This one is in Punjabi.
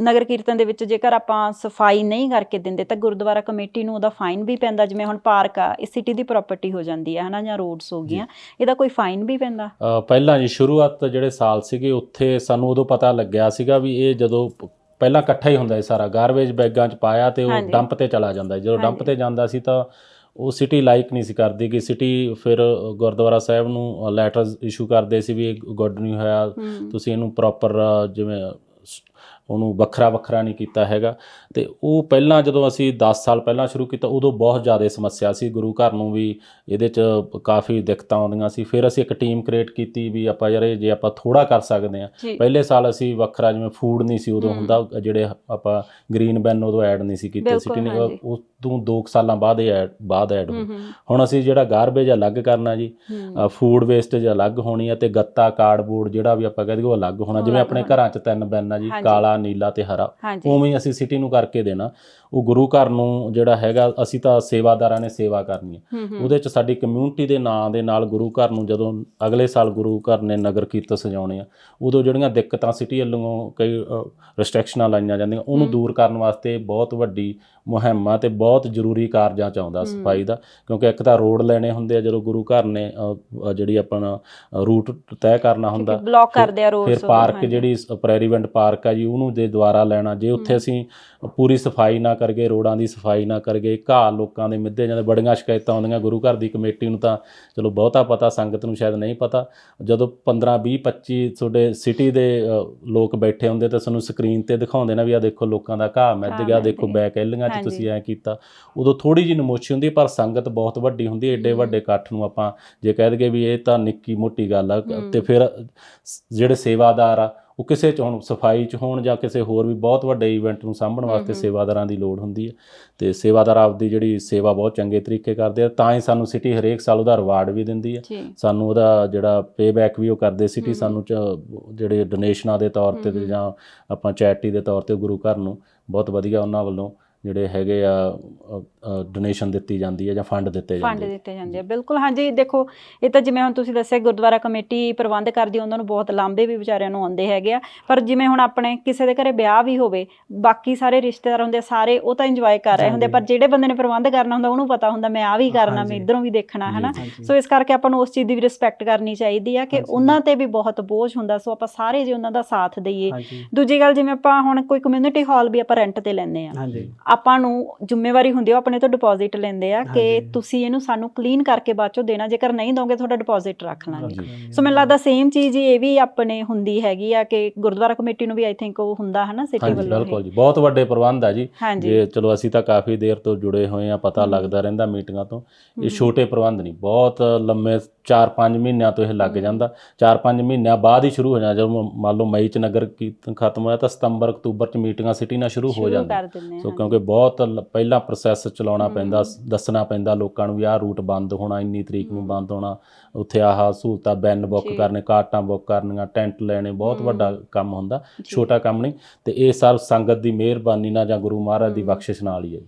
ਨਗਰ ਕੀਰਤਨ ਦੇ ਵਿੱਚ ਜੇਕਰ ਆਪਾਂ ਸਫ਼ਾਈ ਨਹੀਂ ਕਰਕੇ ਦਿੰਦੇ ਤਾਂ ਗੁਰਦੁਆਰਾ ਕਮੇਟੀ ਨੂੰ ਉਹਦਾ ਫਾਈਨ ਵੀ ਪੈਂਦਾ ਜਿਵੇਂ ਹੁਣ ਪਾਰਕ ਆ ਇਹ ਸਿਟੀ ਦੀ ਪ੍ਰਾਪਰਟੀ ਹੋ ਜਾਂਦੀ ਹੈ ਹਨਾ ਜਾਂ ਰੋਡਸ ਹੋ ਗਈਆਂ ਇਹਦਾ ਕੋਈ ਫਾਈਨ ਵੀ ਪੈਂਦਾ ਪਹਿਲਾਂ ਜੀ ਸ਼ੁਰੂਆਤ ਜਿਹੜੇ ਸਾਲ ਸੀਗੇ ਉੱਥੇ ਸਾਨੂੰ ਉਦੋਂ ਪਤਾ ਲੱਗਿਆ ਸੀਗਾ ਵੀ ਇਹ ਜਦੋਂ ਪਹਿਲਾਂ ਇਕੱਠਾ ਹੀ ਹੁੰਦਾ ਸੀ ਸਾਰਾ ਗਾਰਬੇਜ ਬੈਗਾਂ 'ਚ ਪਾਇਆ ਤੇ ਉਹ। ਡੰਪ ਤੇ ਚਲਾ ਜਾਂਦਾ। ਜਦੋਂ ਡੰਪ। ਤੇ ਜਾਂਦਾ ਸੀ ਤਾਂ ਉਹ ਸਿਟੀ ਲਾਈਕ ਨਹੀਂ ਸੀ ਕਰਦੀ ਕਿ ਸਿਟੀ ਫਿਰ ਗੁਰਦੁਆਰਾ ਸਾਹਿਬ ਨੂੰ ਲੈਟਰਸ ਇਸ਼ੂ ਕਰਦੇ ਸੀ ਵੀ ਇਹ ਗੁੱਡ ਨਹੀਂ ਹੋਇਆ ਤੁਸੀਂ ਇਹਨੂੰ ਪ੍ਰੋਪਰ ਜਿਵੇਂ ਉਹਨੂੰ ਵੱਖਰਾ ਵੱਖਰਾ ਨਹੀਂ ਕੀਤਾ ਹੈਗਾ। ਤੇ ਉਹ ਪਹਿਲਾਂ ਜਦੋਂ ਅਸੀਂ 10 ਸਾਲ ਪਹਿਲਾਂ ਸ਼ੁਰੂ ਕੀਤਾ ਉਦੋਂ ਬਹੁਤ ਜ਼ਿਆਦਾ ਸਮੱਸਿਆ ਸੀ। ਗੁਰੂ ਘਰ ਨੂੰ ਵੀ ਇਹਦੇ 'ਚ ਕਾਫੀ ਦਿੱਕਤਾਂ ਆਉਂਦੀਆਂ ਸੀ। ਫਿਰ ਅਸੀਂ ਇੱਕ ਟੀਮ ਕ੍ਰੀਏਟ ਕੀਤੀ ਵੀ ਆਪਾਂ ਯਾਰ ਇਹ ਜੇ ਆਪਾਂ ਥੋੜਾ ਕਰ ਸਕਦੇ ਜੀ। ਪਹਿਲੇ ਸਾਲ ਅਸੀਂ ਵੱਖਰਾ ਜਿਵੇਂ ਫੂਡ ਨਹੀਂ ਸੀ ਉਦੋਂ। ਹੁੰਦਾ ਜਿਹੜੇ ਆਪਾਂ ਗ੍ਰੀਨ ਬੈਨ ਉਦੋਂ ਐਡ ਨਹੀਂ ਸੀ ਕੀਤੇ ਸਿਟੀ ਨੇ। ਉਸ ਤੋਂ 2 ਸਾਲਾਂ ਬਾਅਦ ਇਹ ਐਡ ਬਾਅਦ ਐਡ ਹੁਣ ਅਸੀਂ ਜਿਹੜਾ ਗਾਰਬੇਜ ਅਲੱਗ ਕਰਨਾ ਜੀ ਫੂਡ ਵੇਸਟੇਜ ਅਲੱਗ ਹੋਣੀ ਹੈ ਤੇ ਗੱਤਾ ਕਾਰਡਬੋਰਡ ਜਿਹੜਾ ਵੀ ਆਪਾਂ ਕਹਿੰਦੇ ਉਹ ਅਲੱਗ ਹੋਣਾ। ਜਿਵੇਂ ਆਪਣੇ। ਘਰਾਂ 'ਚ ਤਿੰਨ ਬੈਨ ਆ ਜੀ। ਕਾਲਾ ਨੀਲਾ ਤੇ ਹਰਾ ਉਵੇਂ ਅਸੀਂ ਸਿਟੀ ਨੂੰ ਕਰਕੇ ਦੇਣਾ। ਉਹ ਗੁਰੂ ਘਰ ਨੂੰ ਜਿਹੜਾ ਹੈਗਾ ਅਸੀਂ ਤਾਂ ਸੇਵਾਦਾਰਾਂ ਨੇ ਸੇਵਾ ਕਰਨੀ ਹੈ। ਉਹਦੇ 'ਚ ਸਾਡੀ ਕਮਿਊਨਿਟੀ ਦੇ ਨਾਂ ਦੇ ਨਾਲ ਗੁਰੂ ਘਰ ਨੂੰ ਜਦੋਂ ਅਗਲੇ ਸਾਲ ਗੁਰੂ ਘਰ ਨੇ ਨਗਰ ਕੀਰਤਨ ਸਜਾਉਣੇ ਆ ਉਦੋਂ ਜਿਹੜੀਆਂ ਦਿੱਕਤਾਂ ਸਿਟੀ ਵੱਲੋਂ ਕਈ ਰਿਸਟ੍ਰਿਕਸ਼ਨਾਂ ਲਾਈਆਂ ਜਾਂਦੀਆਂ ਉਹਨੂੰ। ਦੂਰ ਕਰਨ ਵਾਸਤੇ ਬਹੁਤ ਵੱਡੀ ਮੁਹਿੰਮ ਤੇ ਬਹੁਤ ਜ਼ਰੂਰੀ ਕਾਰਜਾਂ ਚ ਆਉਂਦਾ। ਸਫ਼ਾਈ ਦਾ। ਕਿਉਂਕਿ ਇੱਕ ਤਾਂ ਰੋਡ ਲੈਣੇ ਹੁੰਦੇ ਆ ਜਦੋਂ ਗੁਰੂ ਘਰ ਨੇ ਜਿਹੜੀ ਆਪਣਾ ਰੂਟ ਤੈਅ ਕਰਨਾ ਹੁੰਦਾ ਬਲੌਕ ਕਰਦੇ ਆ ਰੋਡ ਫਿਰ ਪਾਰਕ ਜਿਹੜੀ ਪ੍ਰੈਰੀਵੈਂਟ ਪਾਰਕ ਆ ਜੀ ਉਹਨੂੰ ਦੇ ਦੁਆਰਾ ਲੈਣਾ ਜੇ ਉੱਥੇ। ਅਸੀਂ ਪੂਰੀ ਸਫ਼ਾਈ ਨਾ ਕਰਗੇ ਰੋਡਾਂ ਦੀ ਸਫ਼ਾਈ ਨਾ ਕਰਗੇ ਘਾਹ ਲੋਕਾਂ ਦੇ ਮਿੱਧੇ ਜਾਂਦੇ ਬੜੀਆਂ ਸ਼ਿਕਾਇਤਾਂ ਆਉਂਦੀਆਂ ਗੁਰੂ ਘਰ ਦੀ ਕਮੇਟੀ ਨੂੰ ਤਾਂ ਚਲੋ ਬਹੁਤਾ ਪਤਾ ਸੰਗਤ ਨੂੰ ਸ਼ਾਇਦ ਨਹੀਂ ਪਤਾ ਜਦੋਂ 15 20 25 ਤੁਹਾਡੇ ਸਿਟੀ ਦੇ ਲੋਕ ਬੈਠੇ ਹੁੰਦੇ ਤਾਂ ਤੁਹਾਨੂੰ ਸਕਰੀਨ ਤੇ ਦਿਖਾਉਂਦੇ ਨਾ ਵੀ ਆ ਦੇਖੋ ਲੋਕਾਂ ਦਾ ਘਾਹ ਮਿੱਧ ਗਿਆ ਦੇਖੋ। ਬੈਕ ਐਲੀਆਂ 'ਚ। ਤੁਸੀਂ ਐ ਕੀਤਾ ਉਦੋਂ ਥੋੜੀ ਜਿਹੀ ਨਮੋਸ਼ੀ ਹੁੰਦੀ ਪਰ ਸੰਗਤ ਬਹੁਤ ਵੱਡੀ ਹੁੰਦੀ ਏਡੇ ਹੂੰ। ਵੱਡੇ ਇਕੱਠ ਨੂੰ ਆਪਾਂ ਜੇ ਕਹਿ ਦਈਏ ਵੀ ਇਹ ਤਾਂ ਨਿੱਕੀ ਮੋਟੀ ਗੱਲ ਆ। ਤੇ ਫਿਰ ਜਿਹੜੇ ਸੇਵਾਦਾਰ ਆ ਉਹ ਕਿਸੇ ਚ ਹੁਣ ਸਫ਼ਾਈ ਚ ਹੋਣ ਜਾਂ ਕਿਸੇ ਹੋਰ ਵੀ ਬਹੁਤ ਵੱਡੇ ਇਵੈਂਟ ਨੂੰ ਸਾਂਭਣ ਵਾਸਤੇ। ਸੇਵਾਦਾਰਾਂ ਦੀ ਲੋੜ ਹੁੰਦੀ ਹੈ ਤੇ ਸੇਵਾਦਾਰ ਆਪਦੀ ਜਿਹੜੀ ਸੇਵਾ ਬਹੁਤ ਚੰਗੇ ਤਰੀਕੇ ਕਰਦੇ ਆ ਤਾਂ ਹੀ ਸਾਨੂੰ ਸਿਟੀ ਹਰੇਕ ਸਾਲ ਉਹਦਾ ਰਿਵਾਰਡ ਵੀ ਦਿੰਦੀ ਹੈ ਸਾਨੂੰ ਉਹਦਾ ਜਿਹੜਾ ਪੇਬੈਕ ਵੀ ਉਹ ਕਰਦੇ ਸਿਟੀ। ਸਾਨੂੰ ਚ- ਜਿਹੜੇ ਡੋਨੇਸ਼ਨਾਂ ਦੇ ਤੌਰ ਤੇ। ਜਾਂ ਆਪਾਂ ਚੈਰਿਟੀ ਦੇ ਤੌਰ ਤੇ ਗੁਰੂ ਘਰ ਨੂੰ ਬਹੁਤ ਵਧੀਆ ਉਹਨਾਂ ਵੱਲੋਂ ਜਿਹੜੇ ਹੈਗੇ ਆ ਡੋਨੇਸ਼ਨ ਦਿੱਤੀ ਜਾਂਦੀ ਹੈ ਜਾਂ ਫੰਡ ਦਿੱਤੇ ਫੰਡ ਜਾਂਦੇ ਆ। ਦਿੱਤੇ ਜਾਂਦੇ ਆ ਬਿਲਕੁਲ ਹਾਂਜੀ ਦੇਖੋ ਇਹ ਤਾਂ ਜਿਵੇਂ ਹੁਣ ਤੁਸੀਂ ਦੱਸਿਆ ਗੁਰਦੁਆਰਾ ਕਮੇਟੀ ਪ੍ਰਬੰਧ ਕਰਦੀ ਉਹਨਾਂ ਨੂੰ ਬਹੁਤ ਲਾਂਭੇ ਵੀ ਵਿਚਾਰਿਆਂ ਨੂੰ ਆਉਂਦੇ ਹੈਗੇ ਆ ਪਰ ਜਿਵੇਂ ਹੁਣ ਆਪਣੇ ਕਿਸੇ ਦੇ ਘਰੇ ਵਿਆਹ ਵੀ ਹੋਵੇ ਬਾਕੀ ਸਾਰੇ ਰਿਸ਼ਤੇਦਾਰ ਹੁੰਦੇ ਸਾਰੇ ਉਹ ਤਾਂ ਇੰਜੋਏ ਕਰ ਰਹੇ ਹੁੰਦੇ ਪਰ ਜਿਹੜੇ ਬੰਦੇ ਨੇ ਪ੍ਰਬੰਧ ਕਰਨਾ ਹੁੰਦਾ ਉਹਨੂੰ ਪਤਾ ਹੁੰਦਾ ਮੈਂ ਆ ਵੀ ਕਰਨਾ ਮੈਂ। ਇਧਰੋਂ ਵੀ ਦੇਖਣਾ ਹਨਾ। ਸੋ ਇਸ ਕਰਕੇ ਆਪਾਂ ਨੂੰ ਉਸ ਚੀਜ਼ ਦੀ ਵੀ ਰਿਸਪੈਕਟ ਕਰਨੀ ਚਾਹੀਦੀ ਆ ਕਿ। ਉਹਨਾਂ ਤੇ ਵੀ ਬਹੁਤ ਬੋਝ ਹੁੰਦਾ ਸੋ ਆਪਾਂ ਸਾਰੇ ਜੇ ਉਹਨਾਂ ਦਾ ਸਾਥ ਦਈਏ ਦੂਜੀ ਗੱਲ ਜਿਵੇਂ ਆਪਾਂ ਹੁਣ ਕੋਈ ਕਮਿਊਨਿਟੀ ਹਾਲ ਵੀ ਆਪਾਂ ਰੈਂਟ ਤੇ ਲੈਂਦੇ ਆ ਆਪਾਂ ਨੂੰ ਜ਼ਿੰਮੇਵਾਰੀ ਹੁੰਦੀ ਆ ਆਪਣੇ ਤੋਂ ਡਿਪੋਜ਼ਿਟ ਲੈਂਦੇ ਆ ਕਿ। ਤੁਸੀਂ ਇਹਨੂੰ ਸਾਨੂੰ ਕਲੀਨ ਕਰਕੇ ਬਾਅਦ ਚੋਂ ਦੇਣਾ ਜੇਕਰ ਨਹੀਂ ਦੋਗੇ ਤੁਹਾਡਾ ਡਿਪੋਜ਼ਿਟ ਰੱਖ ਲਾਂਗੇ। ਸੋ ਮੈਨੂੰ ਲੱਗਦਾ ਸੇਮ ਚੀਜ਼ ਹੀ ਇਹ ਵੀ ਆਪਣੇ ਹੁੰਦੀ ਹੈਗੀ ਆ ਕਿ ਗੁਰਦੁਆਰਾ ਕਮੇਟੀ ਨੂੰ ਵੀ ਆਈ ਥਿੰਕ ਉਹ ਹੁੰਦਾ ਹਨਾ ਸਿਟੀ ਹਾਂਜੀ ਵੱਲੋਂ ਬਿਲਕੁਲ। ਜੀ ਬਹੁਤ ਵੱਡੇ ਪ੍ਰਬੰਧ ਆ ਜੀ ਜੇ ਚਲੋ ਅਸੀਂ ਤਾਂ ਕਾਫੀ ਦੇਰ ਤੋਂ ਜੁੜੇ ਹੋਏ ਆ ਪਤਾ। ਲੱਗਦਾ ਰਹਿੰਦਾ ਮੀਟਿੰਗਾਂ ਤੋਂ। ਇਹ ਛੋਟੇ ਪ੍ਰਬੰਧ ਨਹੀਂ ਬਹੁਤ ਲੰਮੇ 4-5 ਮਹੀਨਿਆਂ ਤੋਂ ਇਹ ਲੱਗ। ਜਾਂਦਾ 4-5 ਮਹੀਨਿਆਂ ਬਾਅਦ ਹੀ ਸ਼ੁਰੂ ਹੋ ਜਾਂਦਾ ਜਦੋਂ ਮੰਨ ਲਓ ਮਈ ਚ ਨਗਰ ਕੀਰਤਨ ਖਤਮ ਹੋਇਆ ਤਾਂ ਸਤੰਬਰ ਅਕਤੂਬਰ ਚ ਮੀਟਿੰਗਾਂ ਸਿਟੀ ਨਾਲ ਸ਼ੁਰੂ ਹੋ ਜਾਂਦੀਆਂ ਸੋ ਹਾਂ ਕਿਉਂਕਿ ਬਹੁਤ ਲ- ਪਹਿਲਾਂ ਪ੍ਰੋਸੈਸ ਚਲਾਉਣਾ। ਪੈਂਦਾ ਸ- ਦੱਸਣਾ ਪੈਂਦਾ ਲੋਕਾਂ ਨੂੰ ਵੀ ਆਹ ਰੂਟ ਬੰਦ ਹੋਣਾ ਇੰਨੀ ਤਰੀਕ ਨੂੰ। ਬੰਦ ਹੋਣਾ ਉੱਥੇ ਆਹ ਸਹੂਲਤਾਂ ਬੈਨ ਬੁੱਕ ਜੀ। ਕਰਨੇ ਕਾਰਟਾਂ ਬੁੱਕ ਕਰਨੀਆਂ ਟੈਂਟ ਲੈਣੇ ਬਹੁਤ ਹਮ। ਵੱਡਾ ਕੰਮ ਹੁੰਦਾ। ਛੋਟਾ ਕੰਮ ਨਹੀਂ ਤੇ ਇਹ ਸਭ ਸੰਗਤ ਦੀ ਮਿਹਰਬਾਨੀ ਨਾਲ ਜਾਂ ਗੁਰੂ ਮਹਾਰਾਜ ਦੀ ਹਮ। ਬਖਸ਼ਿਸ਼ ਨਾਲ ਹੀ ਹੈ ਜੀ